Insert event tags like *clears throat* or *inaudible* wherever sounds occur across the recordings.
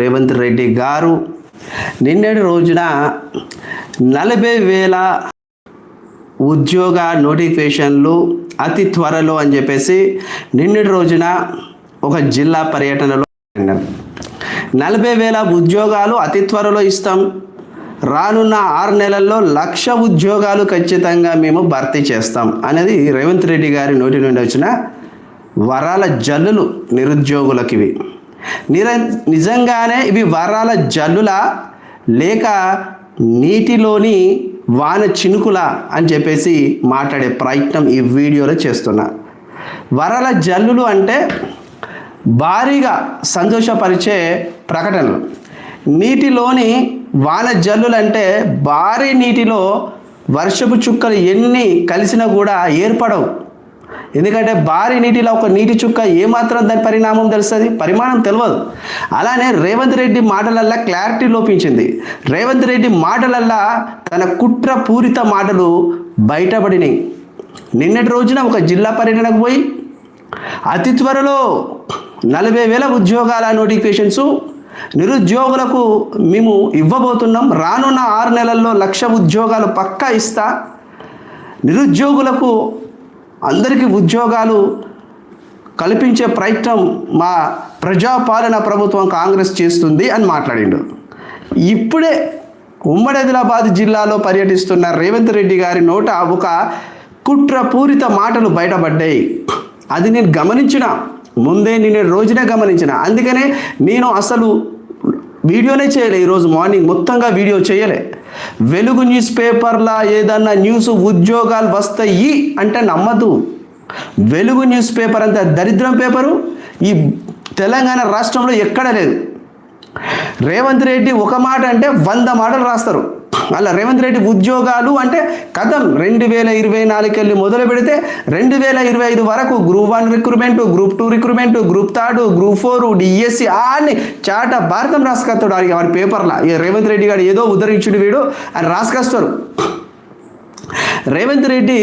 రేవంత్ రెడ్డి గారు నిన్నటి రోజున నలభై వేల ఉద్యోగ నోటిఫికేషన్లు అతి త్వరలో అని చెప్పేసి నిన్నటి రోజున ఒక జిల్లా పర్యటనలో నలభై వేల ఉద్యోగాలు అతి త్వరలో ఇస్తాం. రానున్న ఆరు నెలల్లో లక్ష ఉద్యోగాలు ఖచ్చితంగా మేము భర్తీ చేస్తాం అనేది రేవంత్ రెడ్డి గారి నోటి నుండి వచ్చిన వరాల జల్లులు నిరుద్యోగులకివి. నిర నిజంగానే ఇవి వరాల జల్లుల? లేక నీటిలోని వాన చినుకులా? అని చెప్పేసి మాట్లాడే ప్రయత్నం ఈ వీడియోలో చేస్తున్నా. వరాల జల్లులు అంటే భారీగా సంతోషపరిచే ప్రకటనలు. నీటిలోని వాన జల్లులు అంటే భారీ నీటిలో వర్షపు చుక్కలు ఎన్ని కలిసినా కూడా ఏర్పడవు. ఎందుకంటే భారీ నీటిలో ఒక నీటి చుక్క ఏమాత్రం దాని పరిణామం తెలుస్తుంది? పరిమాణం తెలియదు అలానే రేవంత్ రెడ్డి మాటలల్లా క్లారిటీ లోపించింది. రేవంత్ రెడ్డి మాటలల్లా తన కుట్ర పూరిత మాటలు బయటపడినాయి. నిన్నటి రోజున ఒక జిల్లా పర్యటనకు పోయి అతి త్వరలో నలభై వేల ఉద్యోగాల నోటిఫికేషన్స్ నిరుద్యోగులకు మేము ఇవ్వబోతున్నాం. రానున్న ఆరు నెలల్లో లక్ష ఉద్యోగాలు పక్కా ఇస్తా. నిరుద్యోగులకు అందరికీ ఉద్యోగాలు కల్పించే ప్రయత్నం మా ప్రజాపాలన ప్రభుత్వం కాంగ్రెస్ చేస్తుంది అని మాట్లాడిండు. ఇప్పుడే ఉమ్మడి ఆదిలాబాద్ జిల్లాలో పర్యటిస్తున్న రేవంత్ రెడ్డి గారి నోట ఒక కుట్రపూరిత మాటలు బయటపడ్డాయి. అది నేను గమనించిన. ముందే నేను రోజునే గమనించిన. అందుకనే నేను అసలు వీడియోనే చేయలే ఈరోజు మార్నింగ్. మొత్తంగా వీడియో చేయలే. వెలుగు న్యూస్ పేపర్లా ఏదన్నా న్యూస్ ఉద్యోగాలు వస్తాయి అంటే నమ్మదు. వెలుగు న్యూస్ పేపర్ అంత దరిద్రం పేపరు. ఈ తెలంగాణ రాష్ట్రంలో ఎక్కడ లేదు. రేవంత్ రెడ్డి ఒక మాట అంటే వంద మాటలు రాస్తారు. అలా రేవంత్ రెడ్డి ఉద్యోగాలు అంటే కథం రెండు వేల ఇరవై నాలుగుకెళ్ళి మొదలు పెడితే రెండు వేల ఇరవై ఐదు వరకు group one recruitment group two recruitment group third group four DSC అన్ని చాట భారతం రాసుకొస్తాడు వారికి వారి పేపర్లో. ఈ రేవంత్ రెడ్డి గారు ఏదో ఉద్ధరించుడు వీడు అని రాసుకొస్తారు రేవంత్ రెడ్డి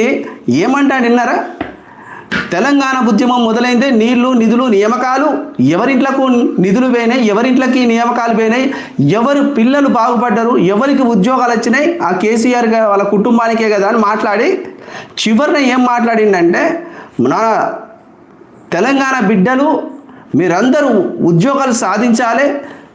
ఏమంటాడు విన్నారా? తెలంగాణ ఉద్యమం మొదలైందే నీళ్ళు నిధులు నియామకాలు. ఎవరింట్లకు నిధులు పోయినాయి ఎవరింట్లకి నియామకాలు పోయినాయి ఎవరు పిల్లలు బాగుపడ్డారు ఎవరికి ఉద్యోగాలు వచ్చినాయి ఆ కేసీఆర్ వాళ్ళ కుటుంబానికే కదా అని మాట్లాడి చివరిన ఏం మాట్లాడిందంటే నా తెలంగాణ బిడ్డలు మీరందరూ ఉద్యోగాలు సాధించాలి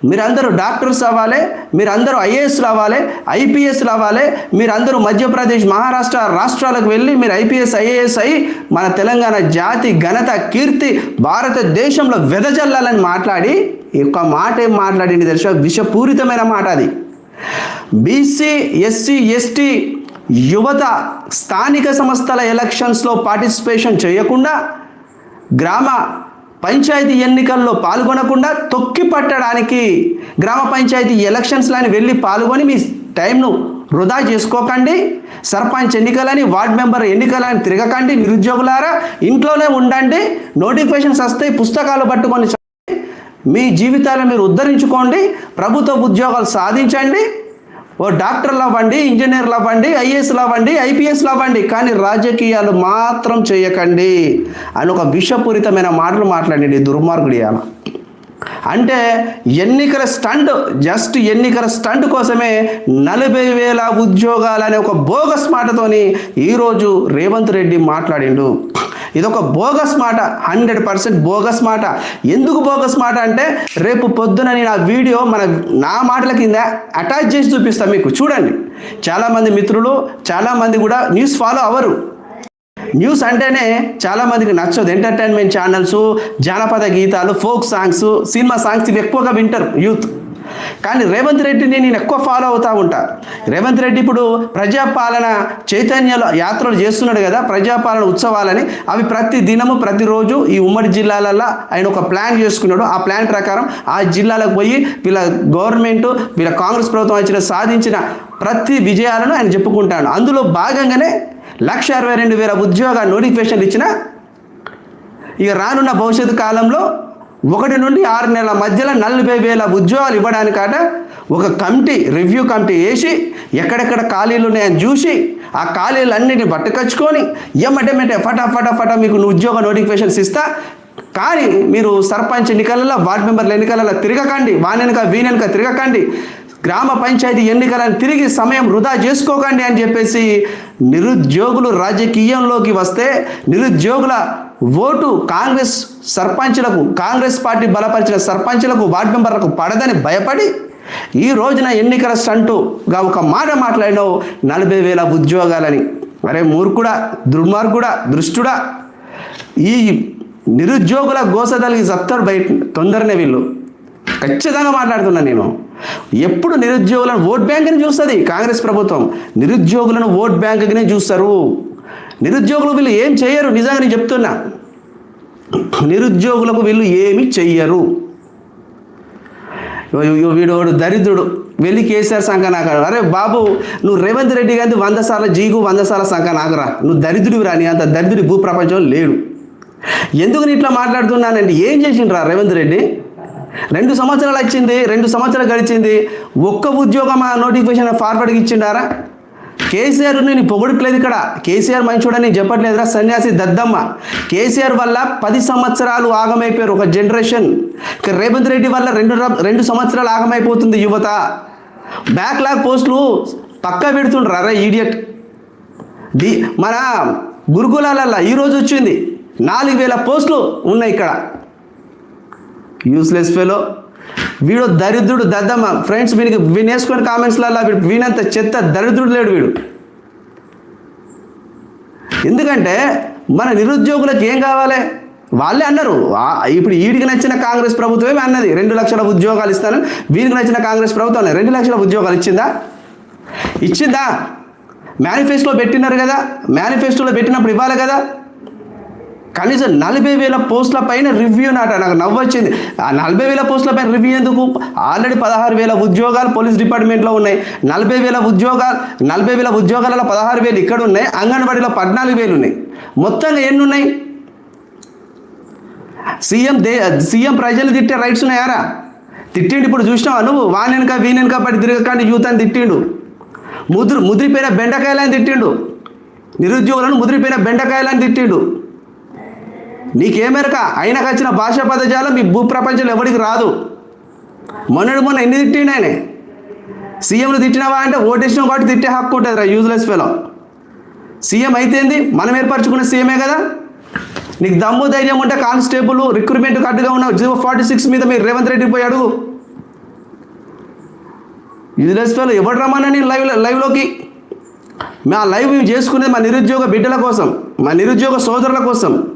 మీరందరూ డాక్టర్స్ అవ్వాలి మీరందరూ ఐఏఎస్లు అవ్వాలి ఐపీఎస్లు అవ్వాలి మీరందరూ మధ్యప్రదేశ్ మహారాష్ట్ర రాష్ట్రాలకు వెళ్ళి మీరు ఐపీఎస్ ఐఏఎస్ అయ్యి మన తెలంగాణ జాతి ఘనత కీర్తి భారతదేశంలో వెదజల్లాలని మాట్లాడి ఈ యొక్క మాట ఏం మాట్లాడింది తెలుసా? విషపూరితమైన మాట అది. బీసీ ఎస్సీ ఎస్టీ యువత స్థానిక సంస్థల ఎలక్షన్స్లో పార్టిసిపేషన్ చేయకుండా గ్రామ పంచాయతీ ఎన్నికల్లో పాల్గొనకుండా తొక్కి పట్టడానికి గ్రామ పంచాయతీ ఎలక్షన్స్లని వెళ్ళి పాల్గొని మీ టైంను వృధా చేసుకోకండి. సర్పంచ్ ఎన్నికలని వార్డ్ మెంబర్ ఎన్నికలని తిరగకండి. నిరుద్యోగులారా ఇంట్లోనే ఉండండి. నోటిఫికేషన్స్ వస్తాయి పుస్తకాలు పట్టుకొని మీ జీవితాలను మీరు ఉద్ధరించుకోండి. ప్రభుత్వ ఉద్యోగాలు సాధించండి. ఓ డాక్టర్లు అవ్వండి ఇంజనీర్లు అవ్వండి ఐఏఎస్లు అవ్వండి ఐపీఎస్లు అవ్వండి కానీ రాజకీయాలు మాత్రం చేయకండి అని ఒక విషపూరితమైన మాటలు మాట్లాడండి దుర్మార్గుడు ఇవాళ అంటే ఎన్నికల స్టంట్ జస్ట్ ఎన్నికల స్టంట్ కోసమే నలభై వేల ఉద్యోగాలు అనే ఒక బోగస్ మాటతోని ఈరోజు రేవంత్ రెడ్డి మాట్లాడిండు. ఇదొక బోగస్ మాట హండ్రెడ్ పర్సెంట్ బోగస్ మాట. ఎందుకు బోగస్ మాట అంటే రేపు పొద్దున నేను ఆ వీడియో మన నా మాటల కింద అటాచ్ చేసి చూపిస్తాను మీకు. చూడండి. చాలామంది మిత్రులు చాలామంది కూడా న్యూస్ ఫాలో అవ్వరు. న్యూస్ అంటేనే చాలామందికి నచ్చదు. ఎంటర్టైన్మెంట్ ఛానల్స్ జానపద గీతాలు ఫోక్ సాంగ్స్ సినిమా సాంగ్స్ ఇవి ఎక్కువగా వింటారు యూత్. కానీ రేవంత్ రెడ్డిని నేను ఎక్కువ ఫాలో అవుతూ ఉంటా. రేవంత్ రెడ్డి ఇప్పుడు ప్రజాపాలన చైతన్యలో యాత్రలు చేస్తున్నాడు కదా ప్రజాపాలన ఉత్సవాలని అవి ప్రతి దినము ప్రతిరోజు ఈ ఉమ్మడి జిల్లాలలో ఆయన ఒక ప్లాన్ చేసుకున్నాడు. ఆ ప్లాన్ ప్రకారం ఆ జిల్లాలకు పోయి వీళ్ళ గవర్నమెంట్ వీళ్ళ కాంగ్రెస్ ప్రభుత్వం వచ్చిన సాధించిన ప్రతి విజయాలను ఆయన చెప్పుకుంటాడు. అందులో భాగంగానే లక్ష అరవై రెండు వేల ఉద్యోగ నోటిఫికేషన్లు ఇచ్చిన ఇక రానున్న భవిష్యత్తు కాలంలో ఒకటి నుండి ఆరు నెలల మధ్యలో నలభై వేల ఉద్యోగాలు ఇవ్వడానికాట ఒక కమిటీ రివ్యూ కమిటీ వేసి ఎక్కడెక్కడ ఖాళీలు ఉన్నాయని చూసి ఆ ఖాళీలన్నిటిని బట్టకచ్చుకొని ఎమ్మటెమ్మటే ఫటా ఫటా మీకు ఉద్యోగ నోటిఫికేషన్స్ ఇస్తా. కానీ మీరు సర్పంచ్ ఎన్నికలలో వార్డు మెంబర్ల ఎన్నికలలో తిరగకండి వానెనక వీనెనక తిరగకండి. గ్రామ పంచాయతీ ఎన్నికలను తిరిగి సమయం వృధా చేసుకోకండి అని చెప్పేసి నిరుద్యోగులు రాజకీయంలోకి వస్తే నిరుద్యోగుల ఓటు కాంగ్రెస్ సర్పంచ్లకు కాంగ్రెస్ పార్టీ బలపరిచిన సర్పంచ్లకు వార్డు మెంబర్లకు పడదని భయపడి ఈ రోజున ఎన్నికల స్టంటుగా ఒక మాట మాట్లాడినావు నలభై వేల ఉద్యోగాలని. అరే మూర్ఖుడా దుర్మార్గుడా దృష్టుడా? ఈ నిరుద్యోగుల గోసదలికి సత్తారు బయట తొందరనే వీళ్ళు. ఖచ్చితంగా మాట్లాడుతున్నాను నేను. ఎప్పుడు నిరుద్యోగులను ఓట్ బ్యాంక్ని చూస్తుంది కాంగ్రెస్ ప్రభుత్వం. నిరుద్యోగులను ఓట్ బ్యాంక్గానే చూస్తారు. నిరుద్యోగులు వీళ్ళు ఏం చేయరు? నిజంగా నేను చెప్తున్నా. నిరుద్యోగులకు వీళ్ళు ఏమి చెయ్యరు. ఇగో వీడు వాడు దరిద్రుడు. వెళ్ళి కేసీఆర్ సంఘ నాకాడు అరే బాబు నువ్వు రేవంత్ రెడ్డి గారి వంద సార్లు జీగు వంద సార్ల సంఘ నాకురా. నువ్వు దరిద్రుడివి రాని అంత దరిద్రుడి భూప్రపంచం లేడు. ఎందుకు నేను ఇట్లా మాట్లాడుతున్నానంటే ఏం చేసిండ్రా రేవంత్ రెడ్డి? రెండు సంవత్సరాలు వచ్చింది రెండు సంవత్సరాలు గడిచింది. ఒక్క ఉద్యోగం ఆ నోటిఫికేషన్ ఫార్వర్డ్కి ఇచ్చిండారా? కేసీఆర్ నేను పొగడట్లేదు ఇక్కడ. కేసీఆర్ మంచోడని నేను చెప్పట్లేదురా సన్యాసి దద్దమ్మ. కేసీఆర్ వల్ల పది సంవత్సరాలు ఆగమైపోయారు ఒక జనరేషన్ రేవంత్ రెడ్డి వల్ల రెండు రెండు సంవత్సరాలు ఆగమైపోతుంది యువత. బ్యాక్లాగ్ పోస్టులు పక్కా పెడుతుండ్రు అరే ఈడియట్ ది మన గురుకులాలల్లో ఈరోజు వచ్చింది. నాలుగు వేల పోస్టులు ఉన్నాయి ఇక్కడ. యూస్లెస్ ఫెలో వీడు దరిద్రుడు దద్దమ్మ. ఫ్రెండ్స్ వీనికి వినేసుకొని కామెంట్స్లలో వీడు వీనంత చెత్త దరిద్రుడు లేడు వీడు. ఎందుకంటే మన నిరుద్యోగులకు ఏం కావాలి? వాళ్ళే అన్నారు. ఇప్పుడు వీడికి నచ్చిన కాంగ్రెస్ ప్రభుత్వమే అన్నది. రెండు లక్షల ఉద్యోగాలు ఇస్తాను వీరికి నచ్చిన కాంగ్రెస్ ప్రభుత్వం రెండు లక్షల ఉద్యోగాలు ఇచ్చిందా? ఇచ్చిందా? మేనిఫెస్టోలో పెట్టినారు కదా. మేనిఫెస్టోలో పెట్టినప్పుడు ఇవ్వాలి కదా. కనీసం నలభై వేల పోస్టుల పైన రివ్యూ నాట నాకు నవ్వొచ్చింది. ఆ నలభై వేల పోస్టుల పైన రివ్యూ ఎందుకు? ఆల్రెడీ పదహారు వేల ఉద్యోగాలు పోలీస్ డిపార్ట్మెంట్లో ఉన్నాయి. నలభై వేల ఉద్యోగాలు నలభై వేల ఉద్యోగాలలో పదహారు వేలు ఇక్కడ ఉన్నాయి. అంగన్వాడీలో పద్నాలుగు వేలు ఉన్నాయి. మొత్తంగా ఎన్ని ఉన్నాయి? సీఎం దే సీఎం ప్రజలు తిట్టే రైట్స్ ఉన్నాయారా తిట్టిండు ఇప్పుడు చూసినావా నువ్వు? వానెనక వీనెనక పడి తిరగకండి యూత్ అని తిట్టిండు. ముదురు ముదిరిపోయిన బెండకాయలని తిట్టిండు. నిరుద్యోగులను ముదిరిపోయిన బెండకాయలని తిట్టిండు. నీకేమెరక? అయినకు వచ్చిన భాషా పదజాలం మీ భూప్రపంచంలో ఎవరికి రాదు. మొన్నటి మొన్న ఎన్ని తిట్టిండు ఆయన? సీఎంను తిట్టినావా అంటే ఓటేసిన కాబట్టి తిట్టే హక్కు ఉంటుంది రా యూజ్లెస్ ఫెలో సీఎం అయితేంది మనం ఏర్పరచుకున్న సీఎమే కదా? నీకు దమ్ము ధైర్యం ఉంటే కానిస్టేబుల్ రిక్రూట్మెంట్ కట్టుగా ఉన్న జీవో ఫార్టీ సిక్స్ మీద మీరు రేవంత్ రెడ్డి పోయి అడుగు. యూజ్లెస్ ఫెలో ఎవడు రమ్మన్నా నేను లైవ్ లైవ్లోకి మా లైవ్ మేము చేసుకునేది మా నిరుద్యోగ బిడ్డల కోసం మా నిరుద్యోగ సోదరుల కోసం.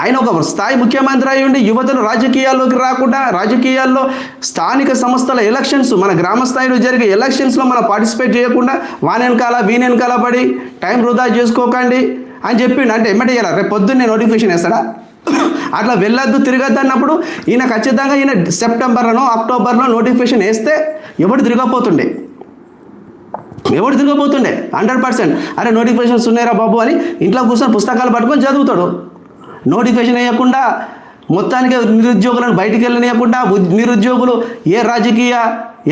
ఆయన ఒక స్థాయి ముఖ్యమంత్రి అయి ఉండి యువతను రాజకీయాల్లోకి రాకుండా రాజకీయాల్లో స్థానిక సంస్థల ఎలక్షన్స్ మన గ్రామ స్థాయిలో జరిగే ఎలక్షన్స్లో మనం పార్టిసిపేట్ చేయకుండా వానెనకాల వీనెనకాల పడి టైం వృధా చేసుకోకండి అని చెప్పిండు. అంటే ఎమ్మటే చేయాలి రేపు పొద్దున్నే నోటిఫికేషన్ వేస్తాడా? అట్లా వెళ్ళొద్దు తిరగద్దు అన్నప్పుడు ఈయన ఖచ్చితంగా ఈయన సెప్టెంబర్లోనో అక్టోబర్లో నోటిఫికేషన్ వేస్తే ఎవడు తిరగపోతుండే ఎవడు తిరగపోతుండే హండ్రెడ్ పర్సెంట్ అరే నోటిఫికేషన్స్ ఉన్నాయిరా బాబు అని ఇంట్లో కూర్చొని పుస్తకాలు పట్టుకొని చదువుతాడు. నోటిఫికేషన్ వేయకుండా మొత్తానికి నిరుద్యోగులను బయటికి వెళ్ళనియకుండా నిరుద్యోగులు ఏ రాజకీయ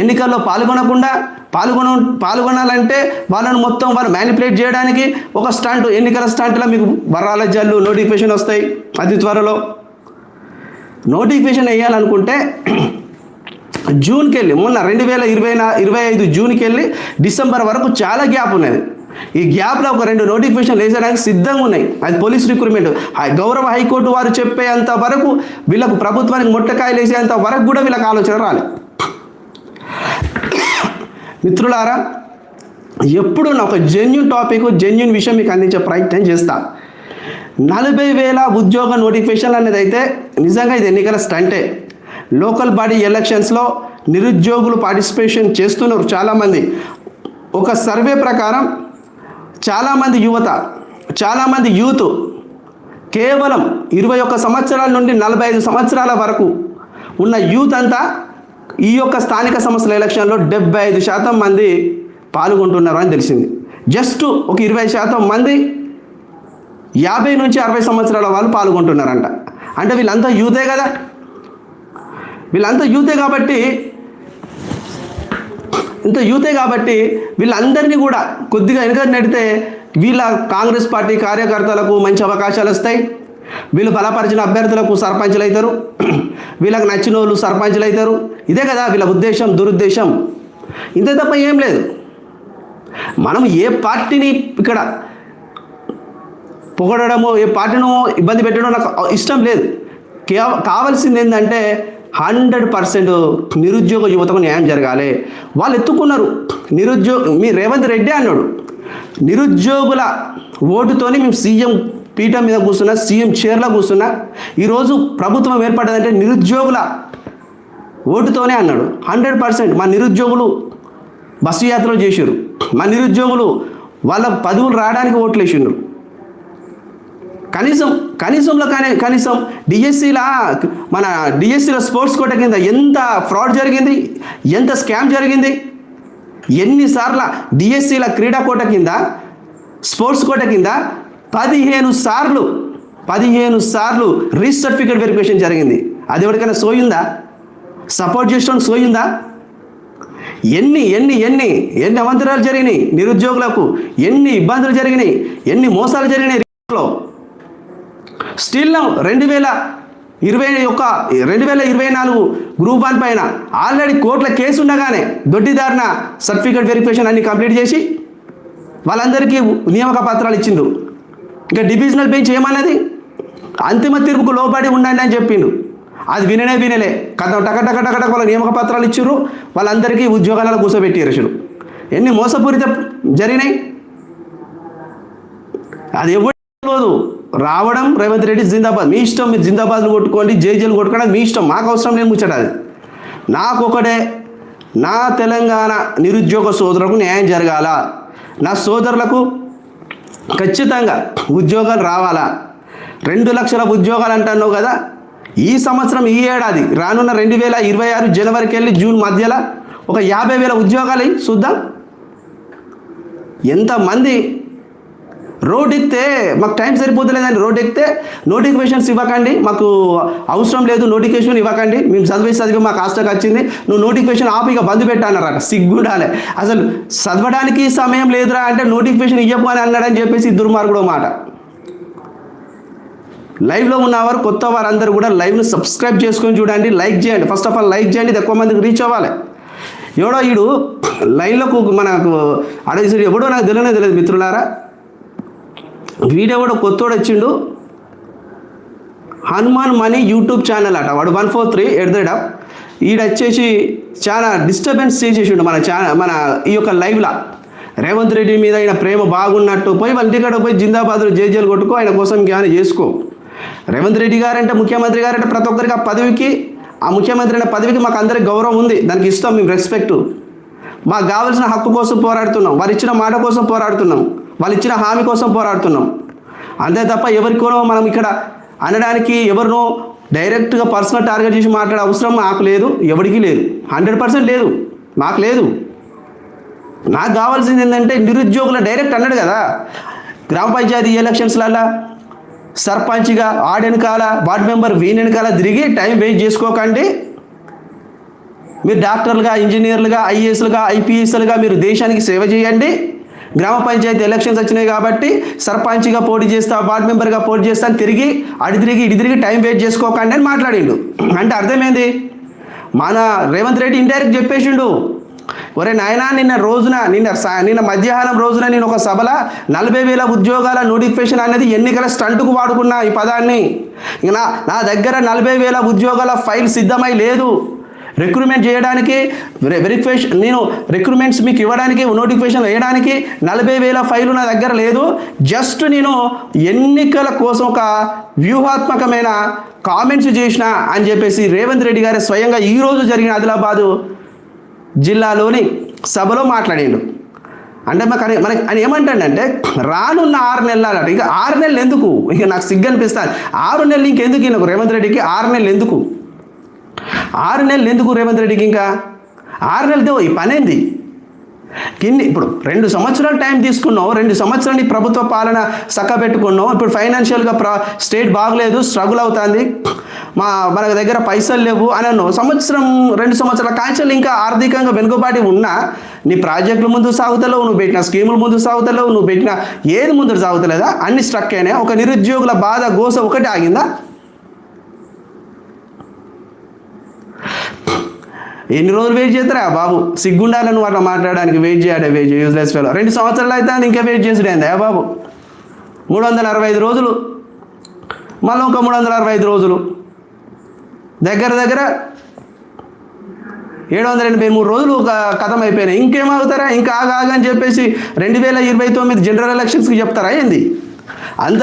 ఎన్నికల్లో పాల్గొనకుండా పాల్గొన పాల్గొనాలంటే వాళ్ళని మొత్తం వాళ్ళు మ్యానిపులేట్ చేయడానికి ఒక స్టంట్ ఎన్నికల స్టంట్లో మీకు వరాల జల్లు నోటిఫికేషన్ వస్తాయి అతి త్వరలో. నోటిఫికేషన్ వేయాలనుకుంటే జూన్కి వెళ్ళి మొన్న రెండు వేల ఇరవై ఇరవై ఐదు జూన్కి వెళ్ళి డిసెంబర్ వరకు చాలా గ్యాప్ ఉన్నది. ఈ గ్యాప్లో ఒక రెండు నోటిఫికేషన్ వేసేయడానికి సిద్ధంగా ఉన్నాయి. అది పోలీస్ రిక్రూట్మెంట్. గౌరవ హైకోర్టు వారు చెప్పేంత వరకు వీళ్ళకు ప్రభుత్వానికి మొట్టకాయలు వేసేంత వరకు కూడా వీళ్ళకి ఆలోచన రాలి. మిత్రులారా ఎప్పుడు నా ఒక జెన్యున్ టాపిక్ జెన్యున్ విషయం మీకు అందించే ప్రయత్నం చేస్తా. నలభై వేల ఉద్యోగ నోటిఫికేషన్లు అనేది అయితే నిజంగా ఇది ఎన్నికల స్టంటే. లోకల్ బాడీ ఎలక్షన్స్లో నిరుద్యోగులు పార్టిసిపేషన్ చేస్తున్నారు చాలామంది. ఒక సర్వే ప్రకారం చాలామంది యువత చాలామంది యూత్ కేవలం ఇరవై ఒక్క సంవత్సరాల నుండి నలభై ఐదు సంవత్సరాల వరకు ఉన్న యూత్ అంతా ఈ యొక్క స్థానిక సంస్థల ఎలక్షన్లో డెబ్బై ఐదు శాతం మంది పాల్గొంటున్నారు అని తెలిసింది. జస్ట్ ఒక ఇరవై శాతం మంది యాభై నుంచి అరవై సంవత్సరాల వాళ్ళు పాల్గొంటున్నారంట. అంటే వీళ్ళంతా యూతే కదా? వీళ్ళంతా యూతే కాబట్టి ఇంత యూతే కాబట్టి వీళ్ళందరినీ కూడా కొద్దిగా వెనుక నడితే వీళ్ళ కాంగ్రెస్ పార్టీ కార్యకర్తలకు మంచి అవకాశాలు వస్తాయి. వీళ్ళు బలపరిచిన అభ్యర్థులకు సర్పంచులు అవుతారు *clears throat* వీళ్ళకి నచ్చిన వాళ్ళు సర్పంచులు అవుతారు ఇదే కదా వీళ్ళ ఉద్దేశం దురుద్దేశం. ఇంతే తప్ప ఏం లేదు. మనం ఏ పార్టీని ఇక్కడ పొగడము ఏ పార్టీను ఇబ్బంది పెట్టడం నాకు ఇష్టం లేదు. కేవ కావాల్సింది ఏంటంటే హండ్రెడ్ పర్సెంట్ నిరుద్యోగ యువతకు న్యాయం జరగాలి. వాళ్ళు ఎత్తుకున్నారు. నిరుద్యోగ మీ రేవంత్ రెడ్డి అన్నాడు. నిరుద్యోగుల ఓటుతోనే మేము సీఎం పీఠం మీద కూర్చున్నా సీఎం చైర్లో కూర్చున్నా ఈరోజు ప్రభుత్వం ఏర్పడ్డదంటే నిరుద్యోగుల ఓటుతోనే అన్నాడు. హండ్రెడ్ పర్సెంట్ మా నిరుద్యోగులు బస్సు యాత్రలు చేసారు మా నిరుద్యోగులు వాళ్ళ పదవులు రావడానికి ఓట్లు వేసిండ్రు కనీసం కనీసంలో కానీ కనీసం డిఎస్సిలా మన డిఎస్సిలో స్పోర్ట్స్ కోట కింద ఎంత ఫ్రాడ్ జరిగింది ఎంత స్కామ్ జరిగింది ఎన్నిసార్ల డిఎస్సిల క్రీడా కోట కింద స్పోర్ట్స్ కోట కింద పదిహేను సార్లు పదిహేను సార్లు రీచ్ సర్టిఫికేట్ వెరిఫికేషన్ జరిగింది. అది ఎవరికైనా సోయిందా సపోర్ట్ చేసిన సోయిందా ఎన్ని ఎన్ని ఎన్ని ఎన్ని అవంతరాలు జరిగినాయి నిరుద్యోగులకు ఎన్ని ఇబ్బందులు జరిగినాయి ఎన్ని మోసాలు జరిగినాయి లో స్టిల్ నౌ రెండు వేల ఇరవై ఒక రెండు వేల ఇరవై నాలుగు గ్రూప్ వన్ పైన ఆల్రెడీ కోర్టుల కేసు ఉండగానే దొడ్డిదారిన సర్టిఫికేట్ వెరిఫికేషన్ అన్ని కంప్లీట్ చేసి వాళ్ళందరికీ నియామక పత్రాలు ఇచ్చిండు ఇంకా డివిజనల్ బెంచ్ ఏమన్నది? అంతిమ తీర్పుకు లోబడి ఉండండి అని చెప్పిండు. అది విననే వినలే. కథ టక టక వాళ్ళ నియామక పత్రాలు ఇచ్చారు వాళ్ళందరికీ ఉద్యోగాలలో కూర్చోబెట్టారు ఎన్ని మోసపూరిత జరిగినాయి? అది ఎవరు రావడం రేవంత్ రెడ్డి జిందాబాద్. మీ ఇష్టం మీరు జిందాబాద్ను కొట్టుకోండి జైజీలు కొట్టుకోవడం మీ ఇష్టం. మాకు అవసరం లేని ముచ్చట అది. నాకు ఒకటే నా తెలంగాణ నిరుద్యోగ సోదరులకు న్యాయం జరగాల? నా సోదరులకు ఖచ్చితంగా ఉద్యోగాలు రావాలా? రెండు లక్షల ఉద్యోగాలు అంటున్నావు కదా? ఈ సంవత్సరం ఈ ఏడాది రానున్న రెండు వేల ఇరవై ఆరు జనవరికి వెళ్ళి జూన్ మధ్యలో ఒక యాభై వేల ఉద్యోగాలు చూద్దాం. ఎంతమంది రోడ్ ఎక్కితే మాకు టైం సరిపోతలేదండి రోడ్ ఎక్కితే నోటిఫికేషన్స్ ఇవ్వకండి. మాకు అవసరం లేదు నోటిఫికేషన్ ఇవ్వకండి. మేము చదివేసి చదివి మాకు ఆస్టకు వచ్చింది. నువ్వు నోటిఫికేషన్ ఆపి ఇక బంద్ పెట్టానరా సిగ్గుడాలే అసలు చదవడానికి సమయం లేదురా అంటే నోటిఫికేషన్ ఇవ్వకు అని అన్నాడని చెప్పేసి దుర్మార్గుడు మాట. లైవ్లో ఉన్నవారు కొత్త వారందరూ కూడా లైవ్ను సబ్స్క్రైబ్ చేసుకొని చూడండి. లైక్ చేయండి. ఫస్ట్ ఆఫ్ ఆల్ లైక్ చేయండి. ఇది ఎక్కువ మందికి రీచ్ అవ్వాలి. ఎవడో ఈడు లైన్లో మనకు అడగసి ఎవడో నాకు తెలియనే తెలియదు మిత్రులారా. వీడియో కూడా కొత్తోడు వచ్చిండు. హనుమాన్ మనీ యూట్యూబ్ ఛానల్ అట. వాడు one four three at the rate of ఈడ వచ్చేసి చాలా డిస్టర్బెన్స్ చేసేసిండు మన ఛానల్ మన ఈ యొక్క లైవ్లో. రేవంత్ రెడ్డి మీద ఆయన ప్రేమ బాగున్నట్టు పోయి వాళ్ళ ఇంటికాడ పోయి జిందాబాద్లో జేజేలు కొట్టుకో ఆయన కోసం ఇంకేమైనా చేసుకో. రేవంత్ రెడ్డి గారంటే ముఖ్యమంత్రి గారంటే ప్రతి ఒక్కరికి ఆ పదవికి ఆ ముఖ్యమంత్రి అనే పదవికి మాకు అందరికి గౌరవం ఉంది. దానికి ఇస్తాం మేము రెస్పెక్ట్ మాకు కావాల్సిన హక్కు కోసం పోరాడుతున్నాం. వారు ఇచ్చిన మాట కోసం పోరాడుతున్నాం. వాళ్ళు ఇచ్చిన హామీ కోసం పోరాడుతున్నాం. అంతే తప్ప ఎవరికోనో మనం ఇక్కడ అనడానికి ఎవరినో డైరెక్ట్గా పర్సనల్ టార్గెట్ చేసి మాట్లాడే అవసరం మాకు లేదు ఎవరికి లేదు. హండ్రెడ్ పర్సెంట్ లేదు మాకు లేదు. నాకు కావాల్సింది ఏంటంటే నిరుద్యోగుల డైరెక్ట్ అన్నాడు కదా. గ్రామ పంచాయతీ ఎలక్షన్స్లల్లా సర్పంచ్గా ఆడెనకాల వార్డ్ మెంబర్ వీనెనకాల తిరిగి టైం వేస్ట్ చేసుకోకండి. మీరు డాక్టర్లుగా ఇంజనీర్లుగా ఐఏఎస్లుగా ఐపీఎస్లుగా మీరు దేశానికి సేవ చేయండి. గ్రామ పంచాయతీ ఎలక్షన్స్ వచ్చినాయి కాబట్టి సర్పంచ్గా పోటీ చేస్తా వార్డ్ మెంబర్గా పోటీ చేస్తా అని తిరిగి అడి తిరిగి ఇడి తిరిగి టైం వేస్ట్ చేసుకోకండి అని మాట్లాడిండు. అంటే అర్థమైంది? మన రేవంత్ రెడ్డి ఇండైరెక్ట్ చెప్పేసిండు. ఒరే నాయనా నిన్న రోజున నిన్న సా- నిన్న మధ్యాహ్నం రోజున నేను ఒక సభల నలభై వేల ఉద్యోగాల నోటిఫికేషన్ అనేది ఎన్నికల స్టంట్కు వాడుకున్నా ఈ పదాన్ని. ఇక నా నా దగ్గర నలభై వేల ఉద్యోగాల ఫైల్ సిద్ధమై లేదు. రిక్రూట్మెంట్ చేయడానికి వెరిఫికేషన్ నేను రిక్రూట్మెంట్స్ మీకు ఇవ్వడానికి నోటిఫికేషన్ వేయడానికి నలభై వేల ఫైలు నా దగ్గర లేదు. జస్ట్ నేను ఎన్నికల కోసం ఒక వ్యూహాత్మకమైన కామెంట్స్ చేసిన అని చెప్పేసి రేవంత్ రెడ్డి గారు స్వయంగా ఈరోజు జరిగిన ఆదిలాబాదు జిల్లాలోని సభలో మాట్లాడిండు. అంటే మాకు అని- మనకి ఆయన ఏమంటాడంటే రానున్న ఆరు నెలలు ఇక ఆరు నెలలు ఎందుకు? ఇక నాకు సిగ్గు అనిపిస్తాను ఆరు నెలలు ఇంకెందుకు ఈయనకు? రేవంత్ రెడ్డికి ఆరు నెలలు ఎందుకు? ఆరు నెలలు ఎందుకు రేవంత్ రెడ్డికి ఇంకా? ఆరు నెలలతో ఈ పనేంది? కిన్ని ఇప్పుడు రెండు సంవత్సరాలు టైం తీసుకున్నావు రెండు సంవత్సరాలు నీ ప్రభుత్వ పాలన చక్కబెట్టుకున్నావు ఇప్పుడు ఫైనాన్షియల్గా ప్ర స్టేట్ బాగలేదు స్ట్రగుల్ అవుతుంది మా మన దగ్గర పైసలు లేవు అని అన్నావు. సంవత్సరం రెండు సంవత్సరాల కాంచెలు ఇంకా ఆర్థికంగా వెనుకబాటి ఉన్నా నీ ప్రాజెక్టులు ముందు సాగుతలేవు నువ్వు పెట్టిన స్కీములు ముందు సాగుతలేవు నువ్వు పెట్టిన ఏది ముందు సాగుతలేదా? అన్ని స్ట్రక్ అయినాయి? ఒక నిరుద్యోగుల బాధ గోస ఒకటి ఆగిందా? ఎన్ని రోజులు వెయిట్ చేస్తారా? బాబు సిగ్గుండాలని అట్లా మాట్లాడడానికి. వెయిట్ చేయాలి వెయిట్ యూజ్లెస్ ఫెలో రెండు సంవత్సరాలు అయితే ఇంకా వెయిట్ చేసుడు బాబు మూడు వందల అరవై ఐదు రోజులు. మళ్ళీ ఒక మూడు వందల అరవై ఐదు రోజులు. దగ్గర దగ్గర ఏడు వందల ఎనభై మూడు రోజులు ఒక కథం అయిపోయినాయి. ఇంకేమవుతారా ఇంకా ఆగా అని చెప్పేసి రెండు వేల ఇరవై తొమ్మిది జనరల్ ఎలక్షన్స్కి చెప్తారా ఏంది? అంత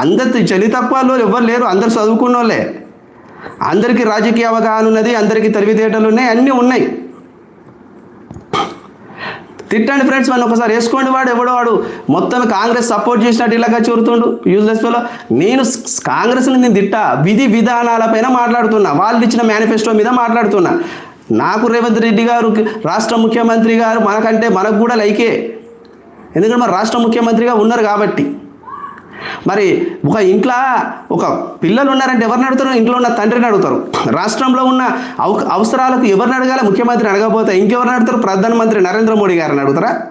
అంత చలి తక్కువ ఎవరు లేరు. అందరు చదువుకున్న వాళ్ళే అందరికీ రాజకీయ అవగాహన ఉన్నది అందరికీ తెలివితేటలు ఉన్నాయి అన్నీ ఉన్నాయి. తిట్టండి ఫ్రెండ్స్ మనం ఒకసారి వేసుకోండి వాడు ఎవడో వాడు. మొత్తం కాంగ్రెస్ సపోర్ట్ చేసినట్టు ఇలాగా చూరుతుండు యూజ్లెస్ ఫెలో నేను కాంగ్రెస్ని నేను తిట్ట విధి విధానాలపైన మాట్లాడుతున్నా వాళ్ళు ఇచ్చిన మేనిఫెస్టో మీద మాట్లాడుతున్నా. నాకు రేవంత్ రెడ్డి గారు రాష్ట్ర ముఖ్యమంత్రి గారు మనకంటే మనకు కూడా లైకే. ఎందుకంటే మన రాష్ట్ర ముఖ్యమంత్రిగా ఉన్నారు కాబట్టి. మరి ఒక ఇంట్లో ఒక పిల్లలు ఉన్నారంటే ఎవరిని అడుగుతారు? ఇంట్లో ఉన్న తండ్రిని అడుగుతారు. రాష్ట్రంలో ఉన్న అవ- అవసరాలకు ఎవరిని అడగాలి? ముఖ్యమంత్రిని అడగకపోతే ఇంకెవరిని అడుగుతారు? ప్రధానమంత్రి నరేంద్ర మోడీ గారిని అడుగుతారా?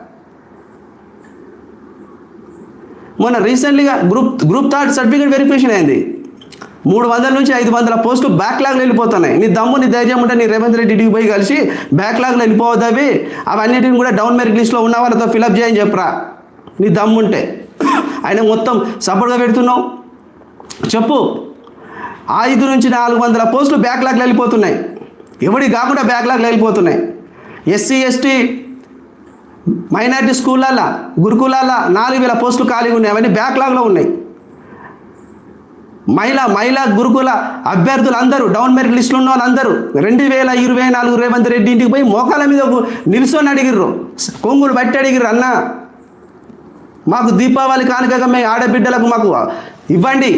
మొన్న రీసెంట్లీగా group group third certificate verification అయింది. మూడు వందల నుంచి ఐదు వందల పోస్టులు బ్యాక్లాగ్లు వెళ్ళిపోతున్నాయి. నీ దమ్ము నీ ధైర్యం ఉంటే నీ రేవంత్ రెడ్డికి పోయి కలిసి బ్యాక్లాగ్లు వెళ్ళిపోవద్దు అవి. అవన్నిటిని కూడా డౌన్ మెరిట్ లిస్ట్లో ఉన్న వాళ్ళతో ఫిలప్ చేయని చెప్పరా. నీ దమ్ము ఉంటే. ఆయన మొత్తం సపోర్ట్గా పెడుతున్నావు. చెప్పు. ఐదు నుంచి నాలుగు వందల పోస్టులు బ్యాక్లాగ్లు వెళ్ళిపోతున్నాయి. ఎవడి కాకుండా బ్యాక్లాగ్లు వెళ్ళిపోతున్నాయి. ఎస్సీ ఎస్టీ మైనార్టీ స్కూళ్ళల్లో గురుకులాల్లో నాలుగు వేల పోస్టులు ఖాళీగా ఉన్నాయి. అవన్నీ బ్యాక్లాగ్లో ఉన్నాయి. మహిళ మహిళా గురుకుల అభ్యర్థులు అందరూ డౌన్ మెరిట్ లిస్టులో ఉన్న వాళ్ళందరూ రెండు వేల ఇరవై నాలుగు రేవంత్ రెడ్డి ఇంటికి పోయి మోకాల మీద గు- అడిగిర్రు. కొంగులు బట్టి అడిగిర్రు అన్న. మాకు దీపావళి కానుకగా మేము ఆడబిడ్డలకు మాకు ఇవ్వండి.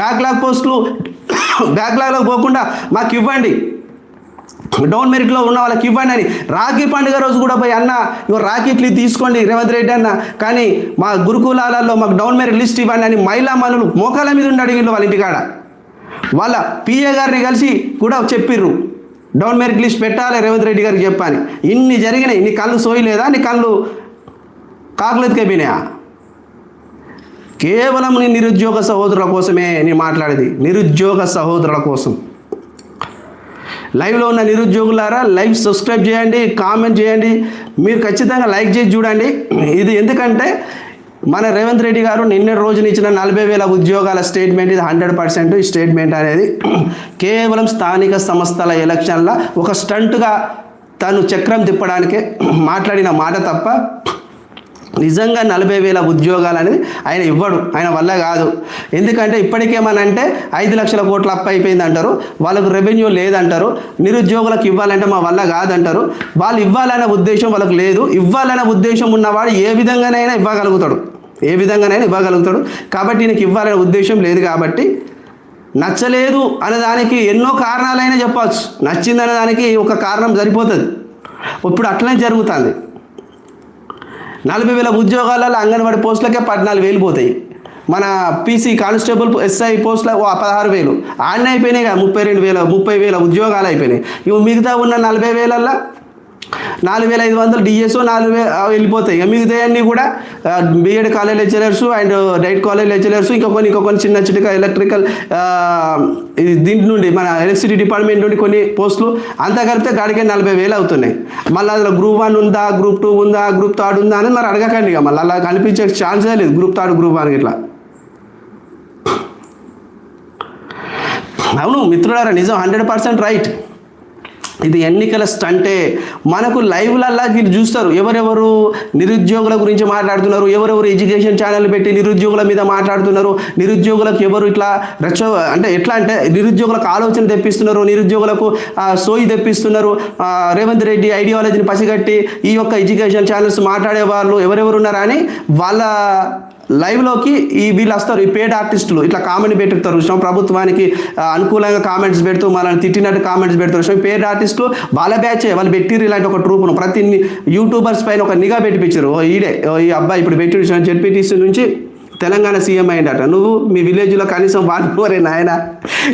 బ్యాక్లాగ్ పోస్టులు బ్యాక్లాగ్లో పోకుండా మాకు ఇవ్వండి. డౌన్ మెరిట్లో ఉన్న వాళ్ళకి ఇవ్వండి అని రాఖీ పండుగ రోజు కూడా పోయి అన్న ఇగో రాఖీట్లు తీసుకోండి రేవంత్ రెడ్డి అన్న. కానీ మా గురుకులాలలో మాకు డౌన్ మెరిట్ లిస్ట్ ఇవ్వండి అని మహిళా మనులు మోకాల మీద ఉండి అడిగిండు వాళ్ళ ఇంటికాడ. వాళ్ళ పిఏ గారిని కలిసి కూడా చెప్పిర్రు డౌన్ మెరిట్ లిస్ట్ పెట్టాలి రేవంత్ రెడ్డి గారికి చెప్పాలి ఇన్ని జరిగినాయి నీ కళ్ళు సోయలేదా నీ కళ్ళు కాకులు ఎత్తుకపోయినాయా కేవలం నీ నిరుద్యోగ సహోదరుల కోసమే నేను మాట్లాడేది. నిరుద్యోగ సహోదరుల కోసం. లైవ్లో ఉన్న నిరుద్యోగులారా లైవ్ సబ్స్క్రైబ్ చేయండి కామెంట్ చేయండి. మీరు ఖచ్చితంగా లైక్ చేసి చూడండి. ఇది ఎందుకంటే మన రేవంత్ రెడ్డి గారు నిన్న రోజున ఇచ్చిన నలభై వేల ఉద్యోగాల స్టేట్మెంట్ ఇది హండ్రెడ్ పర్సెంట్ ఈ స్టేట్మెంట్ అనేది కేవలం స్థానిక సంస్థల ఎలక్షన్ల ఒక స్టంట్గా తను చక్రం తిప్పడానికే మాట్లాడిన మాట తప్ప నిజంగా నలభై వేల ఉద్యోగాలు అనేది ఆయన ఇవ్వడు. ఆయన వల్ల కాదు. ఎందుకంటే ఇప్పటికేమనంటే ఐదు లక్షల కోట్ల అప్పు అయిపోయింది అంటారు. వాళ్ళకు రెవెన్యూ లేదంటారు. నిరుద్యోగులకు ఇవ్వాలంటే మా వల్ల కాదంటారు. వాళ్ళు ఇవ్వాలనే ఉద్దేశం వాళ్ళకు లేదు. ఇవ్వాలనే ఉద్దేశం ఉన్నవాడు ఏ విధంగానైనా ఇవ్వగలుగుతాడు. ఏ విధంగానైనా ఇవ్వగలుగుతాడు. కాబట్టి ఈయనకి ఇవ్వాలనే ఉద్దేశం లేదు కాబట్టి నచ్చలేదు అనే దానికి ఎన్నో కారణాలైనా చెప్పవచ్చు. నచ్చింది అనే దానికి ఒక కారణం సరిపోతుంది. ఇప్పుడు అట్లనే జరుగుతుంది. నలభై వేల ఉద్యోగాలలో అంగన్వాడీ పోస్టులకే పద్నాలుగు వేలు పోతాయి. మన పీసీ కానిస్టేబుల్ ఎస్ఐ పోస్టుల ఓ పదహారు వేలు. ఆడనే అయిపోయినాయి కదా ముప్పై రెండు వేల ముప్పై వేల ఉద్యోగాలు అయిపోయినాయి. ఇవి మిగతా ఉన్న నలభై వేలల్లో నాలుగు వేల ఐదు వందలు డిఎస్ఓ నాలుగు వేలు వెళ్ళిపోతాయి. ఇక మిగతా అన్నీ కూడా BEd college lecturers and DIET college lecturers ఇంకా కొన్ని ఇంకా కొన్ని చిన్న చిన్న ఎలక్ట్రికల్ ఇది దీంట్ నుండి మన ఎలక్ట్రిసిటీ డిపార్ట్మెంట్ నుండి కొన్ని పోస్టులు అంతా కలిపితే గాడికే నలభై వేలు అవుతున్నాయి. మళ్ళీ అందులో గ్రూప్ వన్ ఉందా గ్రూప్ టూ ఉందా గ్రూప్ థర్డ్ ఉందా అని మరి అడగకండి ఇక. మళ్ళీ అలా కనిపించే ఛాన్సే లేదు గ్రూప్ థర్డ్ గ్రూప్ వన్ ఇట్లా అవును మిత్రులారా నిజం హండ్రెడ్ పర్సెంట్ రైట్ ఇది ఎన్నికల స్టంటే. మనకు లైవ్లల్లా మీరు చూస్తారు. ఎవరెవరు నిరుద్యోగుల గురించి మాట్లాడుతున్నారు ఎవరెవరు ఎడ్యుకేషన్ ఛానల్ పెట్టి నిరుద్యోగుల మీద మాట్లాడుతున్నారు నిరుద్యోగులకు ఎవరు ఇట్లా రెచ్చ అంటే ఎట్లా అంటే నిరుద్యోగులకు ఆలోచన తెప్పిస్తున్నారు నిరుద్యోగులకు సోయి తెప్పిస్తున్నారు రేవంత్ రెడ్డి ఐడియాలజీని పసిగట్టి ఈ యొక్క ఎడ్యుకేషన్ ఛానల్స్ మాట్లాడే వాళ్ళు ఎవరెవరు ఉన్నారని అని వాళ్ళ లైవ్లోకి ఈ వీళ్ళు వస్తారు ఈ పేడ్ ఆర్టిస్టులు ఇట్లా కామెంట్ పెట్టుతారు చూసినాం ప్రభుత్వానికి అనుకూలంగా కామెంట్స్ పెడుతూ మనల్ని తిట్టినట్టు కామెంట్స్ పెడతారు చూసినాం పేడ్ ఆర్టిస్టులు వాళ్ళ బ్యాచే వాళ్ళు పెట్టిరు ఇలాంటి ఒక ట్రూప్ను ప్రతి యూట్యూబర్స్ పైన ఒక నిఘా పెట్టిపించారు. ఓ ఈడే ఓ ఈ అబ్బాయి ఇప్పుడు పెట్టి జెడ్పీటీసీ నుంచి తెలంగాణ సీఎం అయిందట నువ్వు మీ విలేజ్లో కనీసం వార్డ్ మెంబరే నాయన.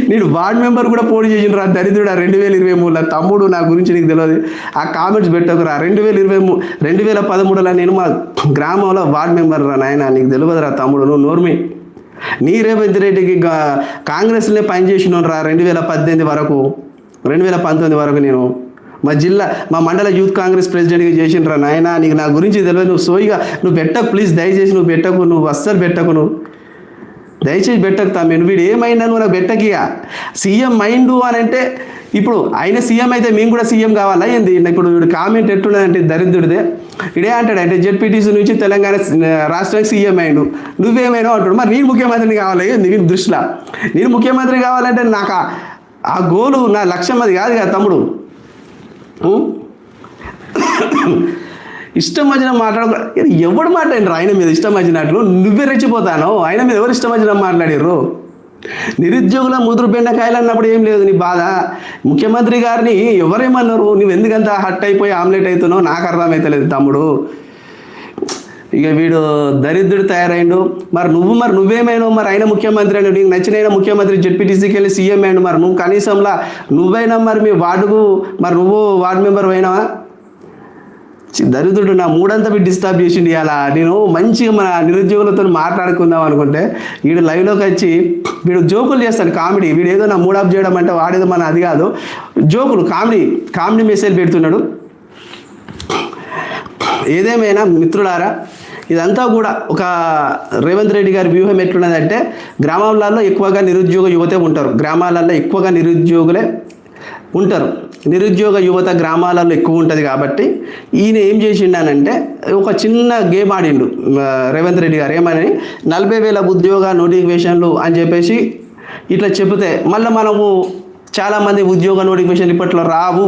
నేను వార్డ్ మెంబర్ కూడా పోటీ చేసినరా దరిద్రుడా రెండు వేల ఇరవై మూడులో. తమ్ముడు నా గురించి నీకు తెలియదు ఆ కామెంట్స్ పెట్టకురా. రెండు వేల ఇరవై మూ రెండు వేల పదమూడులో నేను మా గ్రామంలో వార్డ్ మెంబర్ రా నాయన. నీకు తెలియదురా తమ్ముడు నువ్వు నోర్మి. నీ రేవంత్ రెడ్డికి గా- కాంగ్రెస్లోనే పనిచేసిన రా రెండు వేల పద్దెనిమిది వరకు. రెండు వేల పంతొమ్మిది వరకు నేను. మా జిల్లా మా మండల యూత్ కాంగ్రెస్ ప్రెసిడెంట్గా చేసిండ్రా నాయన నీకు నా గురించి తెలియదు. నువ్వు సోయిగా నువ్వు పెట్టకు ప్లీజ్ దయచేసి నువ్వు పెట్టకు నువ్వు అస్సలు పెట్టకు నువ్వు. దయచేసి పెట్టకు తమ్మిను వీడు ఏమైనా నువ్వు నాకు పెట్టకిగా సీఎం మైండు అని అంటే ఇప్పుడు ఆయన సీఎం అయితే మేము కూడా సీఎం కావాలా ఏంది? ఇప్పుడు వీడు కామెంట్ ఎట్టున్నదంటే దరిద్రుడిదే. ఇడే అంటాడు అంటే జెడ్పీటీసీ నుంచి తెలంగాణ రాష్ట్రానికి సీఎం అయ్యాడు నువ్వేమైనా అంటాడు మరి నేను ముఖ్యమంత్రిని కావాలి ఏంది నీ దృష్టిలో? నేను ముఖ్యమంత్రి కావాలంటే నాకు ఆ- గోలు నా లక్ష్యం అది కాదు కదా తమ్ముడు. ఇష్టం వచ్చిన మాట్లాడ ఎవడు మాట్లాడినారు ఆయన మీద ఇష్టం వచ్చినట్లు నువ్వే రెచ్చిపోతాను? ఆయన మీద ఎవరు ఇష్టం వచ్చిన మాట్లాడారు నిరుద్యోగుల ముదురు బెండకాయలు అన్నప్పుడు ఏం లేదు నీ బాధ? ముఖ్యమంత్రి గారిని ఎవరేమన్నారు? నువ్వు ఎందుకంత హట్ అయిపోయి ఆమ్లెట్ అవుతున్నావు? నాకు అర్థమవుతలేదు తమ్ముడు. ఇక వీడు దరిద్రుడు తయారైండు. మరి నువ్వు మరి నువ్వేమైనా మరి ఆయన ముఖ్యమంత్రి అయినా నీకు నచ్చిన ముఖ్యమంత్రి జెడ్పీటీసీకి వెళ్ళి సీఎం అయ్యాడు మరి నువ్వు కనీసంలా నువ్వైనా మరి మీ వార్డుకు మరి నువ్వు వార్డు మెంబర్ అయినావా? దరిద్రుడు నా మూడంతా వీడు డిస్టర్బ్ చేసిండు ఇలా నేను మంచిగా మన నిరుద్యోగులతో మాట్లాడుకుందాం అనుకుంటే వీడు లైవ్లోకి వచ్చి వీడు జోకులు చేస్తాడు కామెడీ. వీడు ఏదో నా మూడ్ ఆఫ్ చేయడం అంటే వాడేదో మన అది కాదు. జోకులు కామెడీ కామెడీ మెసేజ్ పెడుతున్నాడు. ఏదేమైనా మిత్రులారా ఇదంతా కూడా ఒక రేవంత్ రెడ్డి గారి వ్యూహం ఎట్లున్నదంటే గ్రామాలలో ఎక్కువగా నిరుద్యోగ యువతే ఉంటారు. గ్రామాలలో ఎక్కువగా నిరుద్యోగులే ఉంటారు. నిరుద్యోగ యువత గ్రామాలలో ఎక్కువ ఉంటుంది కాబట్టి ఈయన ఏం చేసిండానంటే ఒక చిన్న గేమ్ ఆడిండు రేవంత్ రెడ్డి గారు. ఏమని? నలభై వేల ఉద్యోగ నోటిఫికేషన్లు అని చెప్పేసి ఇట్లా చెబితే మళ్ళీ మనము చాలామంది ఉద్యోగ నోటిఫికేషన్ ఇప్పట్లో రావు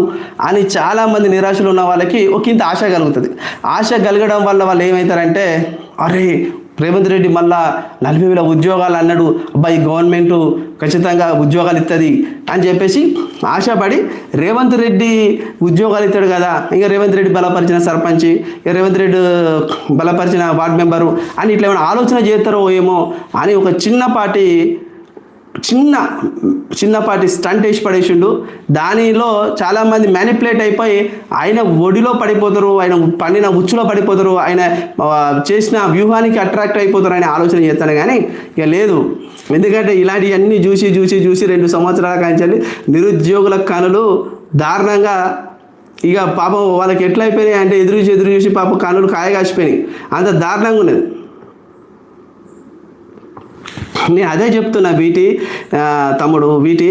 అని చాలామంది నిరాశలు ఉన్న వాళ్ళకి ఒక ఇంత ఆశ కలుగుతుంది. ఆశ కలగడం వల్ల వాళ్ళు ఏమవుతారంటే అరే రేవంత్ రెడ్డి మళ్ళా నలభై వేల ఉద్యోగాలు అన్నాడు. అబ్బాయి గవర్నమెంట్ ఖచ్చితంగా ఉద్యోగాలు ఇస్తుంది అని చెప్పేసి ఆశపడి రేవంత్ రెడ్డి ఉద్యోగాలు ఇస్తాడు కదా ఇంకా రేవంత్ రెడ్డి బలపరిచిన సర్పంచ్ ఇక రేవంత్ రెడ్డి బలపరిచిన వార్డు మెంబరు అని ఇట్లా ఏమైనా ఆలోచన చేస్తారో ఏమో అని ఒక చిన్నపాటి చిన్న చిన్నపాటి స్టంట్ వేసి పడేసిండు. దానిలో చాలామంది మ్యానిపులేట్ అయిపోయి ఆయన ఒడిలో పడిపోతారు ఆయన పండిన ఉచ్చులో పడిపోతారు ఆయన చేసిన వ్యూహానికి అట్రాక్ట్ అయిపోతారు అని ఆలోచన చేస్తాను కానీ ఇక లేదు. ఎందుకంటే ఇలాంటివన్నీ చూసి చూసి చూసి రెండు సంవత్సరాల కాంచాలి నిరుద్యోగుల కనులు దారుణంగా ఇక పాపం వాళ్ళకి ఎట్లా అయిపోయినాయి అంటే ఎదురు చూసి ఎదురు చూసి పాపం కనులు కాయ కాసిపోయినాయి అంత దారుణంగా ఉన్నది. నేను అదే చెప్తున్నా వీటి తమ్ముడు వీటి.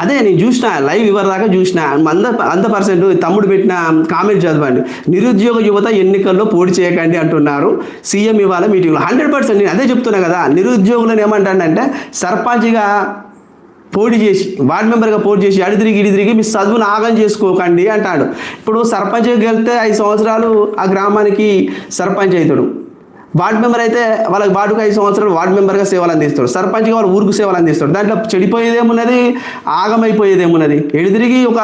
అదే నేను చూసిన లైవ్ ఇవరి దాకా చూసిన అంద అంత పర్సెంట్ తమ్ముడు పెట్టిన కామెంట్ చదవండి. నిరుద్యోగ యువత ఎన్నికల్లో పోటీ చేయకండి అంటున్నారు సీఎం ఇవాళ మీటింగ్లో. హండ్రెడ్ పర్సెంట్ నేను అదే చెప్తున్నా కదా నిరుద్యోగులను ఏమంటానంటే సర్పంచ్గా పోటీ చేసి వార్డు మెంబర్గా పోటీ చేసి అడి తిరిగి ఇడి తిరిగి మీ చదువును ఆగం చేసుకోకండి అంటాడు. ఇప్పుడు సర్పంచ్గా వెళ్తే ఐదు సంవత్సరాలు ఆ గ్రామానికి సర్పంచ్ అవుతాడు. వార్డ్ మెంబర్ అయితే వాళ్ళకి వార్డుకు ఐదు సంవత్సరాలు వార్డ్ మెంబర్గా సేవలు అందిస్తాడు సర్పంచ్గా వాళ్ళు ఊరికి సేవలు అందిస్తాడు దాంట్లో చెడిపోయేదేమున్నది? ఆగమైపోయేదేమున్నది? ఎడిదిరిగి ఒక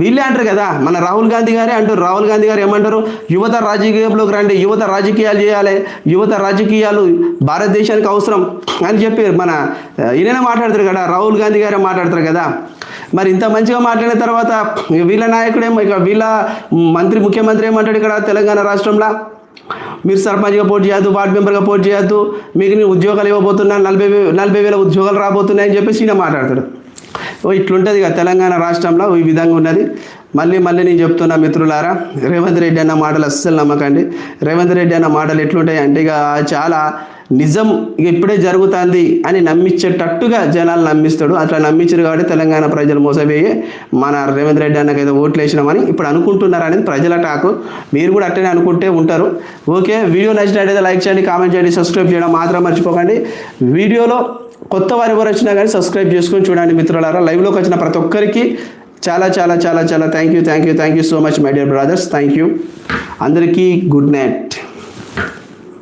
వీళ్ళే అంటారు కదా మన రాహుల్ గాంధీ గారే అంటారు. రాహుల్ గాంధీ గారు ఏమంటారు? యువత రాజకీయంలోకి రండి యువత రాజకీయాలు చేయాలి యువత రాజకీయాలు భారతదేశానికి అవసరం అని చెప్పి మన ఈయన మాట్లాడతారు కదా రాహుల్ గాంధీ గారే మాట్లాడతారు కదా. మరి ఇంత మంచిగా మాట్లాడిన తర్వాత వీళ్ళ నాయకుడేమో ఇక వీళ్ళ మంత్రి ముఖ్యమంత్రి ఏమంటాడు ఇక్కడ తెలంగాణ రాష్ట్రంలో? మీరు సర్పంచ్గా పోటీ చేయొద్దు వార్డు మెంబర్గా పోటీ చేయొద్దు మీకు నేను ఉద్యోగాలు ఇవ్వబోతున్నా నలభై నలభై వేల ఉద్యోగాలు రాబోతున్నాయని చెప్పేసి ఈయన మాట్లాడతాడు. ఓ ఇట్లుంటుంది ఇక తెలంగాణ రాష్ట్రంలో ఈ విధంగా ఉన్నది. మళ్ళీ మళ్ళీ నేను చెప్తున్నా మిత్రులారా రేవంత్ రెడ్డి అన్న మాటలు అస్సలు నమ్మకండి. రేవంత్ రెడ్డి అన్న మాటలు ఎట్లుంటాయి అంటే ఇక చాలా నిజం ఇప్పుడే జరుగుతుంది అని నమ్మించేటట్టుగా జనాలు నమ్మిస్తాడు. అట్లా నమ్మించారు కాబట్టి తెలంగాణ ప్రజలు మోసపోయి మన రేవంత్ రెడ్డి అన్నకైతే ఓట్లు వేసినామని ఇప్పుడు అనుకుంటున్నారు అనేది ప్రజల టాకు. మీరు కూడా అట్టనే అనుకుంటే ఉంటారు. ఓకే వీడియో నచ్చినట్టయితే లైక్ చేయండి కామెంట్ చేయండి సబ్స్క్రైబ్ చేయడం మాత్రం మర్చిపోకండి. వీడియోలో కొత్త వారు ఎవరు వచ్చినా కానీ సబ్స్క్రైబ్ చేసుకొని చూడండి మిత్రులారా. లైవ్లోకి వచ్చిన ప్రతి ఒక్కరికి చాలా చాలా చాలా చాలా thank you thank you thank you so much my dear brothers thank you అందరికీ గుడ్ నైట్